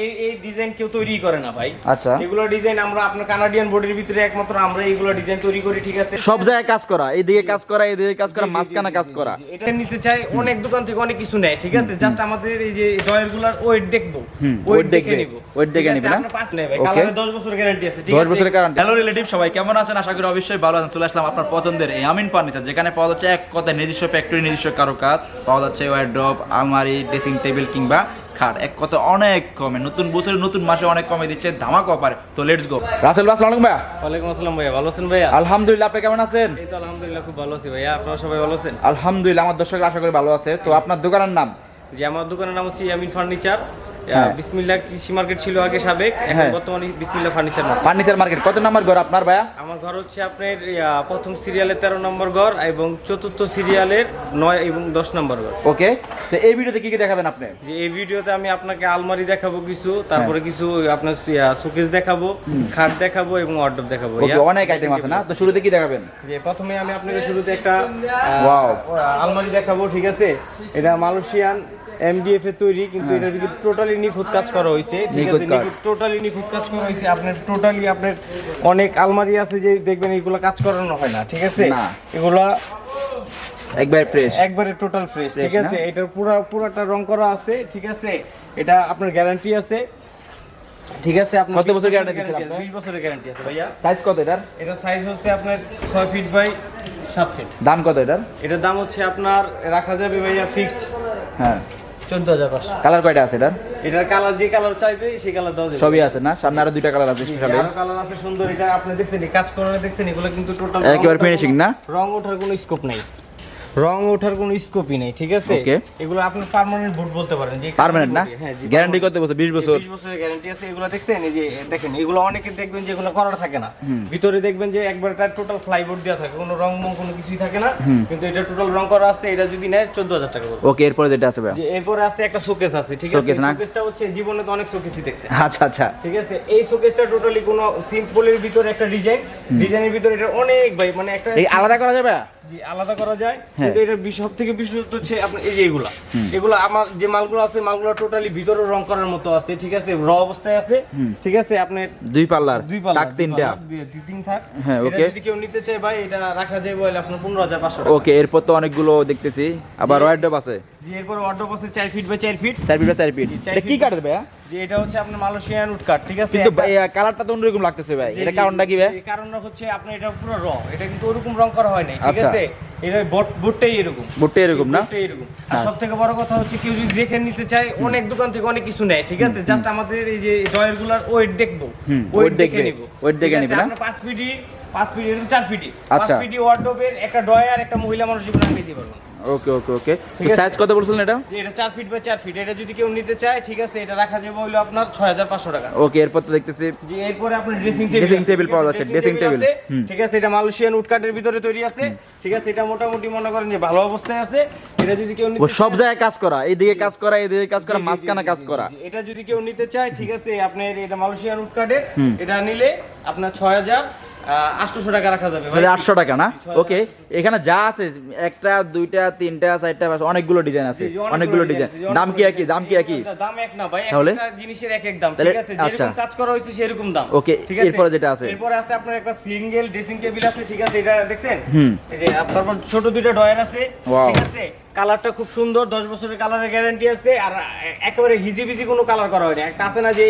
এই এই ডিজাইন কেউ তৈরি করে না ভাই। আচ্ছা। এগুলো ডিজাইন আমরা আপনার কানাডিয়ান বডির ভিতরে একমাত্র আমরা এইগুলো ডিজাইন তৈরি করি ঠিক আছে? সব জায়গায় কাজ করা এইদিকে কাজ করা এইদিকে কাজ করা মাঝখানে কাজ করা। এটা নিতে চাই অনেক দোকান থেকে অনেক কিছু নেয় ঠিক আছে? জাস্ট আমাদের এই যে ওয়েট দেখব। ওয়েট দেখে নিব। weight দেখে নিবে না? Okay. 10 বছর গ্যারান্টি আছে ঠিক আছে? বছরের কারণ হ্যালো রিলেটিভ সবাই কেমন আছেন? আশা করি অবশ্যই ভালো আছেন। চলে আসলাম আপনার পছন্দের এই আমিন ফার্নিচার যেখানে পাওয়া যাচ্ছে এক কথায় নিজস্ব ফ্যাক্টরি নিজস্ব কারও কাজ পাওয়া যাচ্ছে ওয়ারড্রপ আলমারি ড্রেসিং টেবিল কিংবা খাট। এক কথা অনেক কমে। নতুন বছরে নতুন মাসে অনেক কমে দিচ্ছে। ধামাক অফারে তো লেটস গো রাসেল ভাই আসসালামু আলাইকুম ভাইয়া। ওয়ালাইকুম আসসালাম ভাইয়া। ভালো আছেন ভাইয়া? আলহামদুলিল্লাহ আপনি কেমন আছেন? এই তো আলহামদুলিল্লাহ খুব ভালো আছি ভাইয়া। আপনারা সবাই ভালো আছেন? আলহামদুলিল্লাহ আমার দর্শকরা আশা করি ভালো আছে। তো আপনার দোকানের নাম? যে আমার দোকানের নাম হচ্ছে ইয়ামিন ফার্নিচার। হ্যাঁ। কৃষি মার্কেট ছিল আগে সাবেক এখন হ্যাঁ। বর্তমানে ফার্নিচার মার্কেট। ফার্নিচার মার্কেট কত নাম্বার ঘর আপনার ভাইয়া? আমার ঘর হচ্ছে আপনার প্রথম সিরিয়ালের তেরো নম্বর ঘর এবং চতুর্থ সিরিয়ালের নয় এবং দশ নম্বর ঘর। ওকে তো এই ভিডিওতে কি কি দেখাবেন আপনি? যে এই ভিডিওতে আমি আপনাকে আলমারি দেখাবো কিছু তারপরে হ্যাঁ। কিছু আপনার শোকেস দেখাবো খাট দেখাবো এবং অর্ডার দেখাবো অনেক আইটেম আছে না? তো শুরুতে কি দেখাবেন? যে প্রথমে আমি আপনাকে শুরুতে একটা আলমারি দেখাবো ঠিক আছে? এটা মালয়েশিয়ান এমডিএফ এর তৈরি কিন্তু ভিতরে টোটালি নিখুঁত কাজ করা হয়েছে হ্যাঁ। নিখুঁত কাজ। টোটালি নিখুঁত কাজ করা হয়েছে আপনার টোটালি আপনার অনেক আলমারি আছে যে দেখবেন এগুলো কাজ করানো হয় না ঠিক আছে? এগুলা একবার ফ্রেশ একবারে টোটাল ফ্রেশ ঠিক আছে? এটার পুরো পুরোটা রং করা আছে ঠিক আছে? এটা আপনার গ্যারান্টি আছে। ঠিক আছে আপনার কত বছর guarantee দিচ্ছেন আপনি? 20 বছরের গ্যারান্টি আছে ভাইয়া। সাইজ কত এটার? এটা সাইজ হচ্ছে আপনার 6 ফিট বাই 7 ফিট দাম কত এটার? এটার দাম হচ্ছে আপনার রাখা যাবে ভাইয়া ফিক্সড হ্যাঁ। চোদ্দ হাজার পাঁচশো। কালার কয়টা আছে এটার? এটার কালার যে কালার চাইবে সেই কালার দাও সবই আছে না? সামনে আরও দুইটা কালার আছে স্পেশালি। আরও কালার আছে সুন্দর। এটা আপনি দেখছেন এই কাজ করে দেখছেন এগুলো কিন্তু টোটাল একেবারে ফিনিশিং না? রং ওঠার কোনো স্কোপ নেই। রং ওঠার কোনো স্কোপই নেই ঠিক আছে. এগুলো আপনি পার্মানেন্ট বুট বলতে পারেন যে পার্মানেন্ট না? গ্যারান্টি কত বছর? 20 বছর? 20 বছরের গ্যারান্টি আছে এগুলো দেখছেন? এই যে দেখেন এগুলো অনেকে দেখবেন যে এগুলো করার থাকে না। ভিতরে দেখবেন যে একবার তার টোটাল ফ্লাইবোর্ড দেওয়া থাকে কোনো রং মং কোনো কিছুই থাকে না কিন্তু এটা টোটাল রং করা আছে এটা যদি নেয় চোদ্দ হাজার টাকা পড়বে ওকে এরপরে যেটা আছে ভাইয়া? যে এরপরে আছে একটা শোকেস আছে ঠিক আছে? শোকেসটা হচ্ছে জীবনে তো অনেক শোকেসই দেখছে আচ্ছা আচ্ছা। ঠিক আছে? এই শোকেসটা টোটালি কোনো সিম্পলের ভিতরে একটা ডিজাইন ডিজাইনের ভিতরে এটা অনেক ভাই মানে একটা আলাদা করা যাবে জি আলাদা করা যায়। হ্যাঁ। কিন্তু এটার সব থেকে বিশেষত্ব হচ্ছে আপনার এই যে এগুলা। এগুলো আমার যে মালগুলো আছে মালগুলো টোটালি ভিতরে রং করার মতো আছে ঠিক আছে? র অবস্থায় আছে ঠিক আছে? আপনার দুই পাল্লার দুই পাল্লা তিনটা। দুই তিন থাক। হ্যাঁ, okay. যদি কেউ নিতে চায় ভাই এটা রাখা যায় বলে আপনার পনেরো হাজার পাঁচশো ওকে এরপর তো অনেকগুলো দেখতেছি। আবার ওয়ার্ডরোব আছে। জি এরপর অর্ডার আছে চার ফিট বাই চার ফিট চার ফিট চার ফিট এটা কি। কাঠের ভাইয়া? যে এটা হচ্ছে আপনার মালয়েশিয়ান উড কাঠ ঠিক আছে? কিন্তু কালারটা তো অন্যরকম লাগতেছে ভাই। এটা কারণটা কি ভাই? এই কারণটা হচ্ছে আপনার এটা পুরো র এটা কিন্তু ওরকম রং করা হয় নাই ঠিক আচ্ছা। আছে? এটা বোট- বোটটাই এরকম। বুটটা এরকম না? বোটটাই এরকম। আর হ্যাঁ। সব থেকে বড় কথা হচ্ছে কেউ যদি দেখে নিতে চায় অনেক দোকান থেকে অনেক কিছু নেয় ঠিক আছে? জাস্ট আমাদের এই যে ডয়েরগুলার ওয়েট দেখব ওয়েট দেখে নিব weight দেখে নিবে না? পাঁচ ফিটি পাঁচ ফিটি এরকম চার ফিটি পাঁচ আচ্ছা। ফিটি ওয়ার্ডরোবের একটা ডয়ার একটা মহিলা মানুষ জীবনে আমি দিতে পারব। ওকে ওকে ওকে। সাইজ কত বলছিলেন এটা? এটা 4 ফিট বাই 4 ফিট এটা যদি কেউ নিতে চায় ঠিক আছে এটা রাখা যাবে হলো আপনার 6500 টাকা। ওকে এরপর তো দেখতেছি। জি এরপরে আপনার ড্রেসিং টেবিল ড্রেসিং টেবিল পাওয়া যাচ্ছে ড্রেসিং টেবিল ঠিক আছে এটা মালয়েশিয়ান উডকাটের ভিতরে তৈরি আছে। ঠিক আছে এটা মোটামুটি মনে করেন যে ভালো অবস্থায় আছে। এটা যদি কেউ নিতে সব জায়গায় কাজ করা এইদিকে কাজ করা এইদিকে কাজ করা মাঝখানে কাজ করা। এটা যদি কেউ নিতে চায় ঠিক আছে আপনার এটা মালয়েশিয়ান উডকাটের এটা নিলে আপনার 6000 একটা দুইটা তিনটা চারটা অনেকগুলো অনেকগুলো ডিজাইন একই? একই? জিনিসের এক এক দাম আচ্ছা। করা সেরকম দাম। ওকে ঠিক আছে? যেটা আছে। আছে আপনার সিঙ্গেল ড্রেসিং টেবিল আছে ঠিক আছে? এটা দেখছেন? ছোট দুইটা ডয়ার আছে? কালারটা খুব সুন্দর দশ বছরের কালারের গ্যারান্টি আছে আর একেবারে হিজিবিজি কোনো কালার করা হয়নি একটা আছে না যে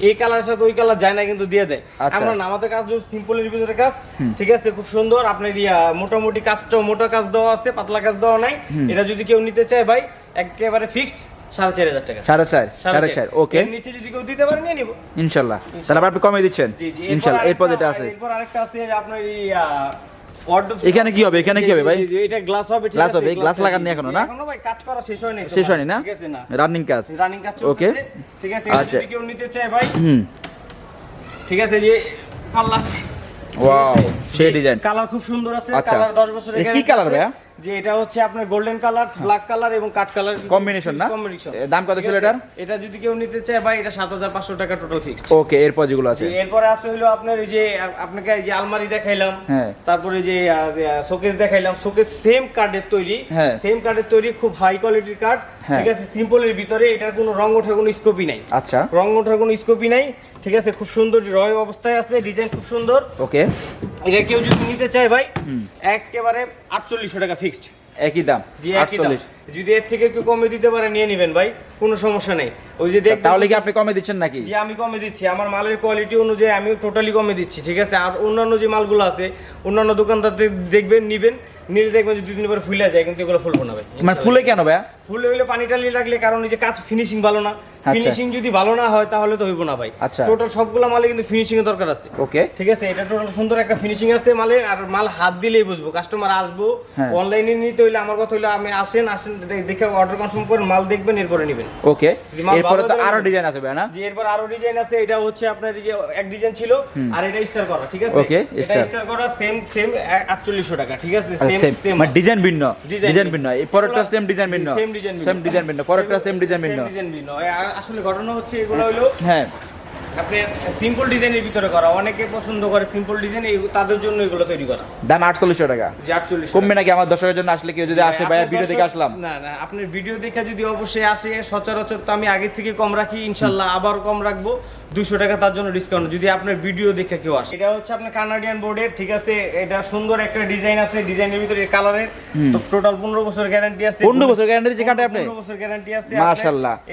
এই- কালারের সাথে ওই কালার যায় না কিন্তু দিয়ে দেয়। আচ্ছা। আমরা না আমাদের কাজ সিম্পলের ভিতরে কাজ ঠিক আছে? খুব সুন্দর। আপনার ইয়া মোটামুটি কাজটা মোটা কাজ দেওয়া আছে পাতলা কাজ দেওয়া নাই। এটা যদি কেউ নিতে চায় ভাই একেবারে ফিক্সড সাড়ে চার হাজার টাকা। সাড়ে চার সাড়ে সাড়ে চার। চার ওকে নিচে যদি কেউ দিতে পারে নিয়ে নিবো। ইনশাল্লাহ। তাহলে আবার আপনি কমে দিচ্ছেন? জি জি। ইনশাল্লাহ এরপর যেটা আছে। এরপর আরেকটা আছে আপনার এখানে কি হবে? এখানে কি হবে ভাই? এটা গ্লাস হবে ঠিক Glass হবে, গ্লাস লাগাননি এখনও না? এখনও ভাই কাজ করা শেষ হয়নি শেষ হয়নি না ঠিক আছে না রানিং কাজ রানিং কাজ. চলতেছে ঠিক আছে আচ্ছা। কেউ নিতে চায় ভাই হুম ঠিক আছে যে পাল্লা আছে ওয়াও সেই ডিজাইন কালার খুব সুন্দর আছে আচ্ছা। কালার 10 বছরের কি কালার ভাই ভাইয়া? যে এটা হচ্ছে আপনার গোল্ডেন কালার ব্ল্যাক কালার এবং কাঠ কালার Combination না? কম্বিনেশন দাম কত ছিল এটার? এটা যদি কেউ নিতে চায় ভাই এটা সাত হাজার পাঁচশো টাকা টোটাল ফিক্সড ওকে এরপর যেগুলো আছে। এরপরে আসতে হলো আপনার এই যে আপনাকে এই যে আলমারি দেখাইলাম হ্যাঁ। তারপরে যে শোকেস দেখাইলাম শোকেস সেম কার্ডের তৈরি। হ্যাঁ। সেম কার্ডের তৈরি খুব হাই কোয়ালিটির কার্ড হ্যাঁ। ঠিক আছে সিম্পলের ভিতরে এটার কোনো রং ওঠার কোনো স্কোপই নাই। আচ্ছা। রং ওঠার কোনো স্কোপই নাই। ঠিক আছে খুব সুন্দর রয় অবস্থায় আছে ডিজাইন খুব সুন্দর। ওকে এটা কেউ যদি নিতে চায় ভাই একেবারে আটচল্লিশশো টাকা ফিক্সড একই দাম জি একই দাম। যদি এর থেকে একটু কমে দিতে পারে নিয়ে নেবেন ভাই কোনো সমস্যা নেই। ওই যে দেখবেন তাহলে কি আপনি কমে দিচ্ছেন নাকি? যে আমি কমে দিচ্ছি। আমার মালের কোয়ালিটি অনুযায়ী আমি টোটালি কমে দিচ্ছি ঠিক আছে? আর অন্যান্য যে মালগুলো আছে অন্যান্য দোকানদার দেখবেন নিবেন। নিলে দেখবেন যে দুদিন পরে ফুলে যায় কিন্তু এগুলো ফুলবো না ভাই। মানে ফুলে কেন ভাইয়া? ফুলে হইলে পানি টালি লাগলে কারণ এই যে কাজ ফিনিশিং ভালো না। ফিনিশিং যদি ভালো না হয় তাহলে তো হইব না ভাই। আচ্ছা। টোটাল সবগুলো মালে কিন্তু ফিনিশিং এর দরকার আছে। ওকে। ঠিক আছে? এটা টোটাল সুন্দর একটা ফিনিশিং আছে মালের আর মাল হাত দিলেই বুঝব। কাস্টমার আসব হ্যাঁ। অনলাইনে নিতে হইলে আমার কথা হইলে আমি আসেন আসেন দেখে অর্ডার কনফার্ম করেন মাল দেখবেন এরপরে নেবেন। ওকে এরপরে তো আরও ডিজাইন আছে না? যে এরপর আরও ডিজাইন আছে এটা হচ্ছে আপনার এক ডিজাইন ছিল আর এটা স্টার করা ঠিক আছে? Okay, এটা স্টার করা সেম সেম 4800 টাকা ঠিক আছে? আচ্ছা, সেম সেম মানে ডিজাইন ভিন্ন ডিজাইন ভিন্ন। এই পরেরটা সেম ডিজাইন ভিন্ন Same design ভিন্ন। সেম ডিজাইন ভিন্ন পরেরটা সেম ডিজাইন ভিন্ন। ডিজাইন ভিন্ন। আসলে ঘটনা হচ্ছে এগুলো হলো হ্যাঁ আপনি সিম্পল ডিজাইনের ভিতরে করা। অনেকে পছন্দ করে সিম্পল ডিজাইন তাদের জন্য এগুলো তৈরি করা। দাম আটচল্লিশশো টাকা। যে 48 কমবে নাকি? আমার দর্শকের জন্য আসলে কেউ যদি আসে ভাইয়া ভিডিও দেখে আসলাম। না না আপনার ভিডিও দেখে যদি অবশ্যই আসে সচরাচর তো আমি আগে থেকে কম রাখি ইনশাল্লাহ আবার কম রাখব। দুশো টাকা তার জন্য ডিসকাউন্ট যদি আপনার ভিডিও দেখে কেউ আসে। এটা হচ্ছে আপনার কানাডিয়ান বোর্ডের ঠিক আছে? এটা সুন্দর একটা ডিজাইন আছে ডিজাইনের ভিতরে কালারের টোটাল পনেরো বছর গ্যারান্টি আছে। পনেরো বছর গ্যারান্টি আপনি পনেরো বছর গ্যারান্টি আছে।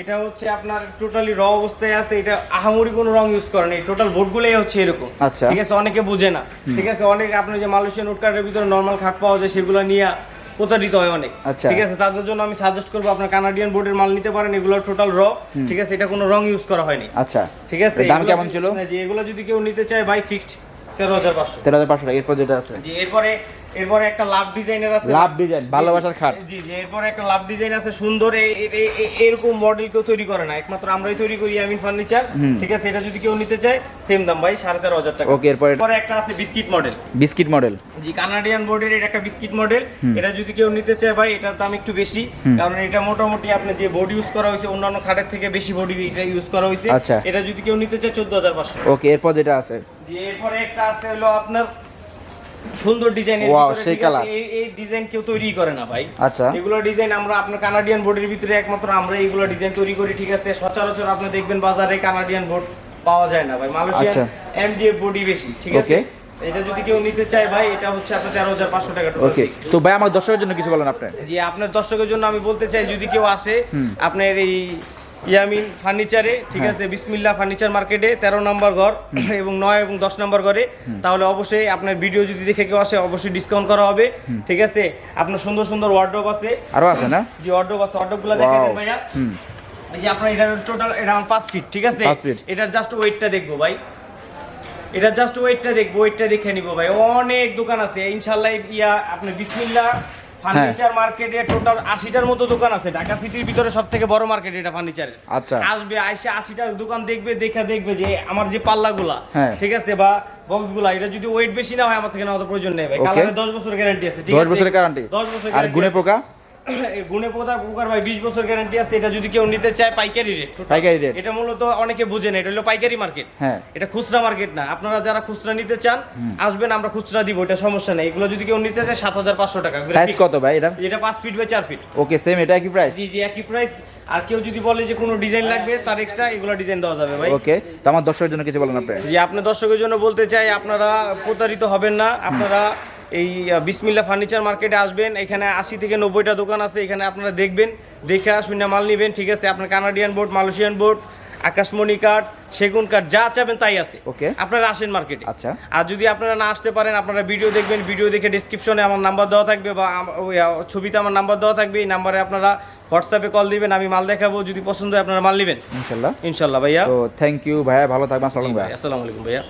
এটা হচ্ছে আপনার টোটালি র অবস্থায় আছে। এটা আহামরি কোনো রং ইউজ করে নেই। টোটাল বোর্ডগুলোই হচ্ছে এরকম। আচ্ছা। ঠিক আছে? অনেকে বুঝে না। ঠিক আছে? অনেক আপনি যে মালয়েশিয়ান উড কার্ডের ভিতরে নর্মাল খাট পাওয়া যায় সেগুলো নিয়ে প্রতারিত হয় অনেক। আচ্ছা। ঠিক আছে? তাদের জন্য আমি সাজেস্ট করব আপনার কানাডিয়ান বোর্ডের মাল নিতে পারেন এগুলো টোটাল র ঠিক আছে? এটা কোনো রং ইউজ করা হয়নি। আচ্ছা। ঠিক আছে? দাম কেমন ছিল? যে এগুলো যদি কেউ নিতে চায় বাই ফিক্সড তেরো হাজার পাঁচশো। তেরো হাজার পাঁচশো এরপর যেটা আছে? জি এরপরে এরপরে একটা লাভ ডিজাইনের আছে। লাভ ডিজাইন ভালোবাসার খাট। জি জি এরপরে একটা লাভ ডিজাইন আছে সুন্দর এরকম মডেল কেউ তৈরি করে না। একমাত্র আমরাই তৈরি করি আমিন ফার্নিচার ঠিক আছে এটা যদি কেউ নিতে চায় সেম দাম ভাই সাড়ে তেরো হাজার টাকা। ওকে এরপরে এরপরে একটা আছে বিস্কিট মডেল বিস্কিট মডেল জি কানাডিয়ান বোর্ডের এটা একটা বিস্কিট মডেল এটা যদি কেউ নিতে চায় ভাই এটার দাম একটু বেশি। কারণ এটা মোটামুটি আপনি যে বডি ইউজ করা হয়েছে অন্যান্য খাটের থেকে বেশি বডি এটা ইউজ করা হয়েছে। আচ্ছা। এটা যদি কেউ নিতে চায় চোদ্দ হাজার পাঁচশো। ওকে এরপর যেটা আছে? যে এরপরে একটা আছে হলো আপনার সুন্দর ডিজাইনের ভিতরে, সেই colour। এই এই ডিজাইন কেউ তৈরি করে না ভাই। আচ্ছা। এগুলো ডিজাইন আমরা আপনার কানাডিয়ান বোর্ডের ভিতরে একমাত্র আমরা এইগুলো ডিজাইন তৈরি করি ঠিক আছে? সচরাচর আপনি দেখবেন বাজারে কানাডিয়ান বোর্ড পাওয়া যায় না ভাই। মালয়েশিয়ান। এমডিএফ বডি বেশি ঠিক আছে? এটা যদি কেউ নিতে চায় ভাই এটা হচ্ছে আপনার তেরো হাজার পাঁচশো টাকা ওকে তো ভাই আমার দর্শকের জন্য কিছু বলেন আপনি। জি আপনার দর্শকের জন্য আমি বলতে চাই যদি কেউ আসে আপনার এই ইয়ামিন ফার্নিচারে ঠিক আছে বিসমিল্লা ফার্নিচার মার্কেটে তেরো নম্বর ঘর এবং নয় এবং দশ নম্বর ঘরে। তাহলে অবশ্যই আপনার ভিডিও যদি দেখে কেউ আসে অবশ্যই ডিসকাউন্ট করা হবে ঠিক আছে? আপনার সুন্দর সুন্দর ওয়ার্ড্রোব আছে। আরও আছে না? যে ওয়ার্ড্রোব আছে। ওয়ার্ড্রোবগুলো দেখে Wow. দেন ভাইয়া এই যে আপনার এটা টোটাল এটা আমার পাঁচ ফিট ঠিক আছে। এটার জাস্ট ওয়েটটা দেখব ভাই। এটা জাস্ট ওয়েটটা দেখব ওয়েটটা দেখে নিবো ভাই। অনেক দোকান আছে। ইনশাল্লাহ ইয়া আপনি বিসমিল্লা ফার্নিচার মার্কেটে টোটাল আশিটার মতো দোকান আছে। ঢাকা সিটির ভিতরে সব থেকে বড় মার্কেট এটা ফার্নিচারের। আচ্ছা। আসবে আইসে আশিটার দোকান দেখবে দেখে দেখবে যে আমার যে পাল্লাগুলা হ্যাঁ। ঠিক আছে বা বক্সগুলা এটা যদি ওয়েট বেশি না হয় আমার থেকে নেওয়া প্রয়োজন নেই ভাই। কালারে দশ বছরের গ্যারান্টি আছে ঠিক? বছরের গ্যারান্টি দশ বছর আর গুনে গুণে। পোকা? গুণে পোতা পোকার ভাই বিশ বছর গ্যারান্টি আছে এটা যদি কেউ নিতে চায় পাইকারি রেট পাইকারি রেট এটা মূলত অনেকে বুঝে না এটা হলো পাইকারি মার্কেট হ্যাঁ। এটা খুচরা মার্কেট না। আপনারা যারা খুচরা নিতে চান আসবেন আমরা খুচরা দিব এটা সমস্যা নেই। এগুলো যদি কেউ নিতে চায় সাত হাজার পাঁচশো টাকা সাইজ কত ভাই এটা? এটা পাঁচ ফিট বাই চার ফিট ওকে সেম এটা কি প্রাইস জি জি একই প্রাইস আর কেউ যদি বলে যে কোনো ডিজাইন লাগবে তার এক্সট্রা এগুলো ডিজাইন দেওয়া যাবে ভাই। ওকে তো আমার দর্শকের জন্য কিছু বলেন আপনি। জি আপনি দর্শকের জন্য বলতে চাই আপনারা প্রতারিত হবেন না। আপনারা এই বিসমিল্লা ফার্নিচার মার্কেটে আসবেন। এখানে আশি থেকে নব্বইটা দোকান আছে এখানে আপনারা দেখবেন। দেখে শূন্য মাল নেবেন ঠিক আছে? আপনার কানাডিয়ান বোর্ড মালয়েশিয়ান বোর্ড আকাশমণি কাঠ সেগুন কাঠ যা চাবেন তাই আছে। ওকে। আপনারা আসেন মার্কেটে। আচ্ছা। আর যদি আপনারা না আসতে পারেন আপনারা ভিডিও দেখবেন ভিডিও দেখে ডিসক্রিপশনে আমার নাম্বার দেওয়া থাকবে বা ছবিতে আমার নাম্বার দেওয়া থাকবে এই নাম্বারে আপনারা হোয়াটসঅ্যাপে কল দিবেন আমি মাল দেখাবো যদি পছন্দ হয় আপনারা মাল নেবেন। ইনশাল্লাহ। ইনশাল্লাহ ভাইয়া। তো থ্যাংক ইউ ভাইয়া। ভালো থাকবেন ভাইয়া আসসালামু আলাইকুম ভাইয়া।